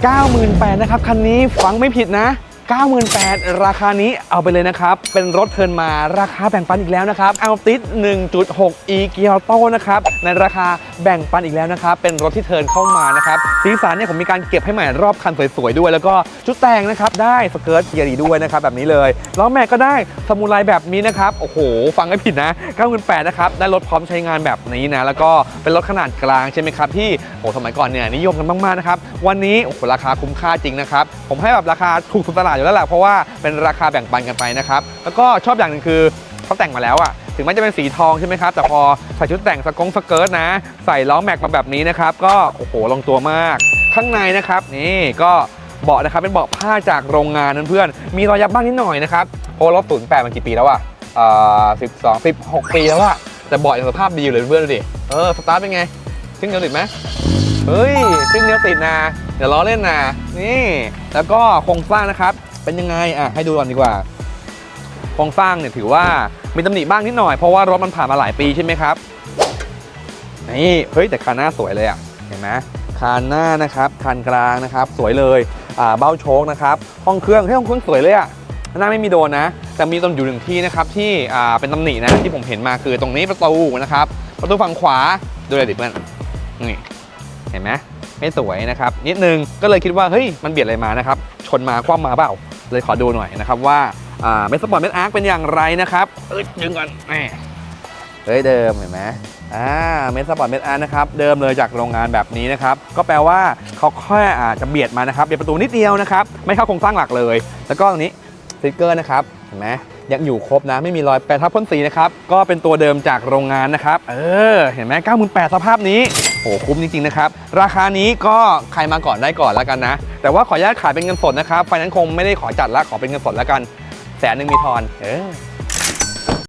98,000นะครับคันนี้ฟังไม่ผิดนะ 98,000ราคานี้เอาไปเลยนะครับ เป็นรถเทิร์นมาราคาแบ่งปันอีกแล้วนะครับเอาติส1.6 e เกียร์โตนะครับ ในราคา แบ่งปันอีกแล้วนะครับ เป็นรถที่เทิร์นเข้ามานะครับ สีสันเนี่ยผมมีการเก็บให้ใหม่รอบคันสวยๆด้วย แล้วก็ชุดแต่งนะครับ ได้สเกิร์ตเกียร์ดีด้วยนะครับแบบนี้เลยล้อแม็กก็ได้สมูไรแบบนี้นะครับ โอ้โห ฟังไม่ผิดนะ98,000นะครับ ได้รถพร้อมใช้งานแบบนี้นะ แล้วก็เป็นรถขนาดกลางใช่ไหมครับที่โอ้สมัยก่อนเนี่ยนิยมกันมากๆนะครับ วันนี้โอ้โหราคาคุ้มค่าจริงนะครับ ผมให้แบบราคาถูกสุดตลาดอยู่แล้วแหละเพราะว่าเป็นราคาแบ่งปันกันไปนะครับ แล้วก็ชอบอย่างหนึงคือเขาแต่งมาแล้วอะ ถึงแม้จะเป็นสีทองใช่ไหมครับแต่พอใส่ชุดแต่งสกงสเกิร์ตนะ ใส่ล้อแม็กมาแบบนี้นะครับก็โอ้โหลงตัวมาก ข้างในนะครับนี่ก็เบาะนะครับเป็นเบาะผ้าจากโรงงานเพื่อนๆมีรอยยับบ้างนิดหน่อยนะครับเพราะรถศูนย์แปดมันกี่ปีแล้วอะเอ่อสิบสองสิบหกปีแล้วอะแต่เบาะยังสภาพดีอยู่เลยเพื่อนดูดิเออสตาร์ทเป็นไงซึ่งเดียวติดไหมเฮ้ยซึ่งเดียวติดนะเดี๋ยวล้อเล่นนะนี่ แล้วก็โครงสร้างนะครับเป็นยังไงอะให้ดูก่อนดีกว่า โครงสร้างเนี่ยถือว่ามีตำหนิบ้างนิดหน่อยเพราะว่ารถมันผ่านมาหลายปีใช่ไหมครับนี่เฮ้ยแต่คันหน้าสวยเลยอะเห็นไหมคันหน้านะครับคันกลางนะครับ สวยเลยอ่าเบ้าโชคนะครับห้องเครื่องเฮ้ยห้องเครื่องสวยเลยอะหน้าไม่มีโดนนะ แต่มีตรงอยู่หนึ่งที่นะครับที่อ่าเป็นตำหนินะที่ผมเห็นมาคือตรงนี้ประตูนะครับ ประตูฝั่งขวาดูเลยดิเพื่อนนี่เห็นไหมไม่สวยนะครับนิดนึงก็เลยคิดว่าเฮ้ยมันเบียดอะไรมานะครับชนมาคว่ำมาเปล่าเลยขอดูหน่อยนะครับว่า เมสปอร์ตเมสอาร์คเป็นอย่างไรนะครับเอ้ยดึงก่อนเฮ้ยเดิมเห็นไหมอ่าเมสปอร์ตเมสอาร์นะครับเดิมเลยจากโรงงานแบบนี้นะครับก็แปลว่าเขาแค่อาจจะเบียดมานะครับเบียดประตูนิดเดียวนะครับไม่เข้าโครงสร้างหลักเลย แล้วก็ตรงนี้สติกเกอร์นะครับเห็นไหมยังอยู่ครบนะไม่มีรอยแปรทับพ่นสีนะครับก็เป็นตัวเดิมจากโรงงานนะครับเออเห็นไหม98,000สภาพนี้โอ้คุ้มจริงๆนะครับราคานี้ก็ใครมาก่อนได้ก่อนแล้วกันนะ แต่ว่าขออนุญาตขายเป็นเงินสดนะครับไฟนั้นคงไม่ได้ขอจัดละขอเป็นเงินสดแล้วกัน แสนหนึ่งมีทอน เออ